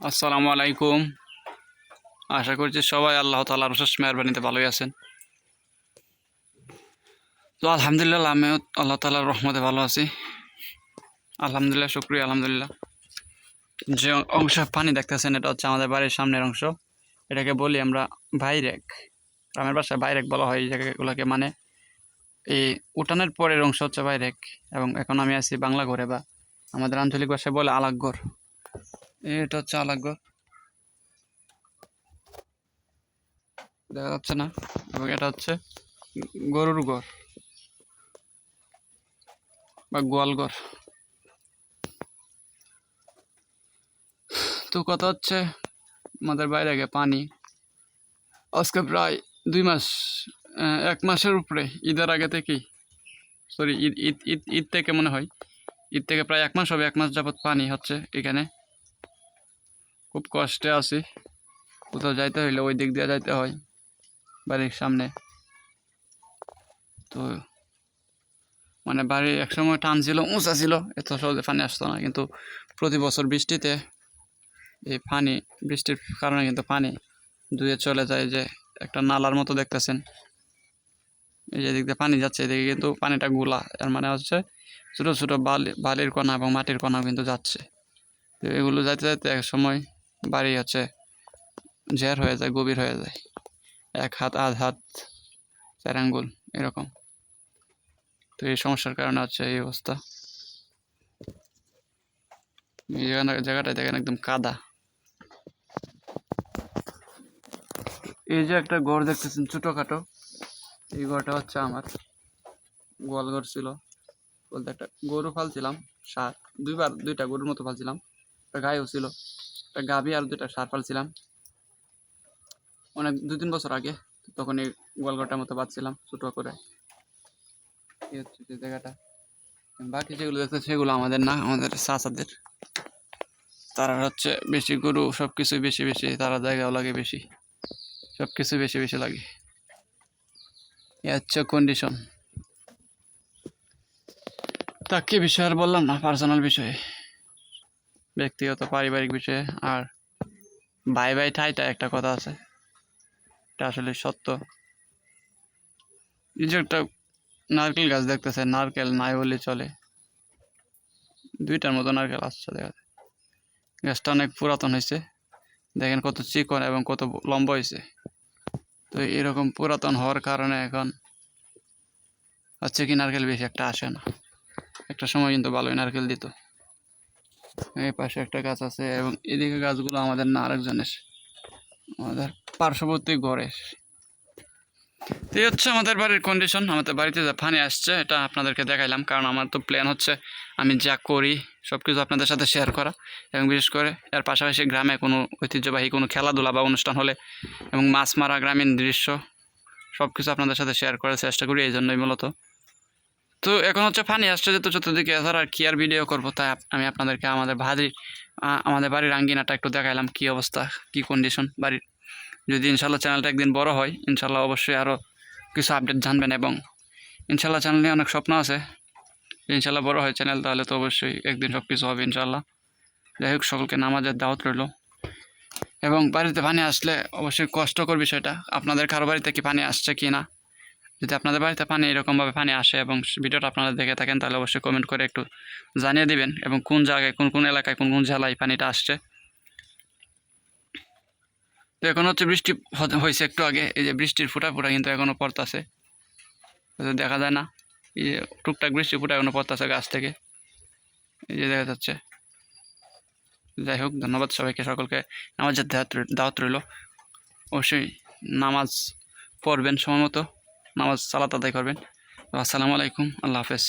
আসসালামু আলাইকুম। আশা করছি সবাই আল্লাহ তালার বিশেষ মেহরবানিতে ভালোই আছেন। তো আলহামদুলিল্লাহ, আমিও আল্লাহ তালার রহমতে ভালো আছি। আলহামদুলিল্লাহ, শুক্রিয়া, আলহামদুলিল্লাহ। যে অংশ পানি দেখতেছেন, এটা হচ্ছে আমাদের বাড়ির সামনের অংশ। এটাকে বলি আমরা বাইরেক গ্রামের বাসায় বাইরেক বলা হয়, এই জায়গাগুলোকে মানে এই উঠানের পরের অংশ হচ্ছে বাইরেক এবং এখন আমি আছি বাংলা ঘরে বা আমাদের আঞ্চলিক ভাষায় বলে আলাকঘর এটা হচ্ছে আলাকঘর দেখা যাচ্ছে না। এবং এটা হচ্ছে গরুর ঘর বা গোয়াল ঘর। তো কথা হচ্ছে আমাদের বাইরে গে পানি। আজকে প্রায় দুই মাস এক মাসের উপরে, ঈদের আগে থেকেই সরি ঈদ ঈদ ঈদ ঈদ থেকে মনে হয়, ঈদ থেকে প্রায় এক মাস হবে, এক মাস যাবত পানি হচ্ছে এখানে। খুব কষ্টে আছি। কোথাও যাইতে হইলে ওই দিক দিয়ে যাইতে হয়, বাড়ির সামনে। তো মানে বাড়ি একসময় টান ছিল, উঁচা ছিল, এত সহজে পানি আসতো না। কিন্তু প্রতি বছর বৃষ্টিতে এই পানি, বৃষ্টির কারণে কিন্তু পানি ধুয়ে চলে যায় যে একটা নালার মতো দেখতেছেন। এই যে দিয়ে পানি যাচ্ছে, এদিকে কিন্তু পানিটা গোলা। এর মানে হচ্ছে ছোটো ছোটো বালি, বালির কণা এবং মাটির কণাও কিন্তু যাচ্ছে। তো এগুলো যাইতে যাইতে এক সময় বাড়ি হচ্ছে ঝের হয়ে যায়, গভীর হয়ে যায়। এক হাত, আধ হাত চার আঙ্গুল এরকম। তো এই সমস্যার কারণে হচ্ছে এই অবস্থা। জায়গাটা দেখেন একদম কাদা। এই যে একটা ঘর দেখতেছেন ছোটোখাটো, এই ঘরটা হচ্ছে আমার। গোয়াল ঘর ছিল। বলতে একটা গরু ফালছিলাম সার দুইবার, দুইটা গরুর মতো ফালছিলাম। একটা গায়েও ছিল। একটা গাভী আর দুটা সার ফালছিলাম অনেক দু তিন বছর আগে তখন এই গোয়ালঘরটার মতো বাঁধছিলাম ছোটো করে। জায়গাটা। বাকি যেগুলো দেখতে সেগুলো আমাদের না, আমাদের চাচাদের। তারা হচ্ছে বেশি গরু সব কিছুই বেশি বেশি, তারা জায়গাও লাগে বেশি সব কিছু বেশি বেশি লাগে। এ হচ্ছে কন্ডিশন তাকে বিষয় আর বললাম না পার্সোনাল বিষয়ে? ব্যক্তিগত, পারিবারিক বিষয়ে। আর ভাই ভাই ঠাইটা একটা কথা আছে। এটা আসলে সত্য। এই যে একটা নারকেল গাছ দেখতেছে, নারকেল নাই বলে চলে। দুইটার মতো নারকেল আসছে, দেখা যায়। গাছটা অনেক পুরাতন হয়েছে দেখেন কত চিকন এবং কত লম্বা হয়েছে তো এরকম পুরাতন হওয়ার কারণে এখন হচ্ছে কি নারকেল বেশি একটা আসে না। একটা সময় কিন্তু ভালোই নারকেল দিত। এই পাশে একটা গাছ আছে এবং এদিকে গাছগুলো আমাদের না আরেকজনের, আমাদের পার্শ্ববর্তী ঘরের। তো এই হচ্ছে আমাদের বাড়ির কন্ডিশন আমাদের বাড়িতে যা পানি আসছে, এটা আপনাদেরকে দেখাইলাম, কারণ আমার তো প্ল্যান হচ্ছে আমি যা করি সব কিছু আপনাদের সাথে শেয়ার করা এবং বিশেষ করে এর পাশাপাশি গ্রামে কোনো ঐতিহ্যবাহী কোনো খেলাধুলা বা অনুষ্ঠান হলে এবং মাছ মারা গ্রামীণ দৃশ্য সব কিছু আপনাদের সাথে শেয়ার করার চেষ্টা করি, এই জন্যই মূলত। তো এখন হচ্ছে পানি আসছে যেহেতু চতুর্দিকে এছাড়া আর কি আর ভিডিও করব। তাই আমি আপনাদেরকে আমাদের বাড়ির আমাদের বাড়ির আঙ্গিনাটা একটু দেখাইলাম কী অবস্থা, কী কন্ডিশন বাড়ির। যদি ইনশাল্লাহ চ্যানেলটা একদিন বড় হয়, ইনশাল্লাহ অবশ্যই আরও কিছু আপডেট জানবেন এবং ইনশাল্লাহ চ্যানেল নিয়ে অনেক স্বপ্ন আছে। ইনশাল্লাহ বড় হয় চ্যানেল তাহলে তো অবশ্যই একদিন সব কিছু হবে ইনশাল্লাহ। যাই হোক, সকলকে নামাজের দাওয়াত রইল। এবং বাড়িতে পানি আসলে অবশ্যই কষ্টকর বিষয়টা। আপনাদের কারও বাড়িতে কি পানি আসছে কি না যদি আপনাদের বাড়িতে পানি এরকমভাবে পানি আসে এবং ভিডিওটা আপনারা দেখে থাকেন, তাহলে অবশ্যই কমেন্ট করে একটু জানিয়ে দিবেন এবং কোন জায়গায়, কোন কোন এলাকায়, কোন কোন জেলায় পানিটা আসছে। তো এখন হচ্ছে বৃষ্টি হয়েছে একটু আগে, এই যে বৃষ্টির ফুটা ফুটা কিন্তু এখনও পড়তাছে। দেখা যায় না, এই যে টুকটাক বৃষ্টি ফুটা এখনও পড়তাছে গাছ থেকে। এই যে দেখা যাচ্ছে। যাই হোক, ধন্যবাদ সবাইকে, সকলকে নামাজের দাওয়াত রইল। অবশ্যই নামাজ পড়বেন সময় মতো। নামাজ সালাত আদায় করবেন। আসসালামু আলাইকুম আল্লাহ হাফেজ।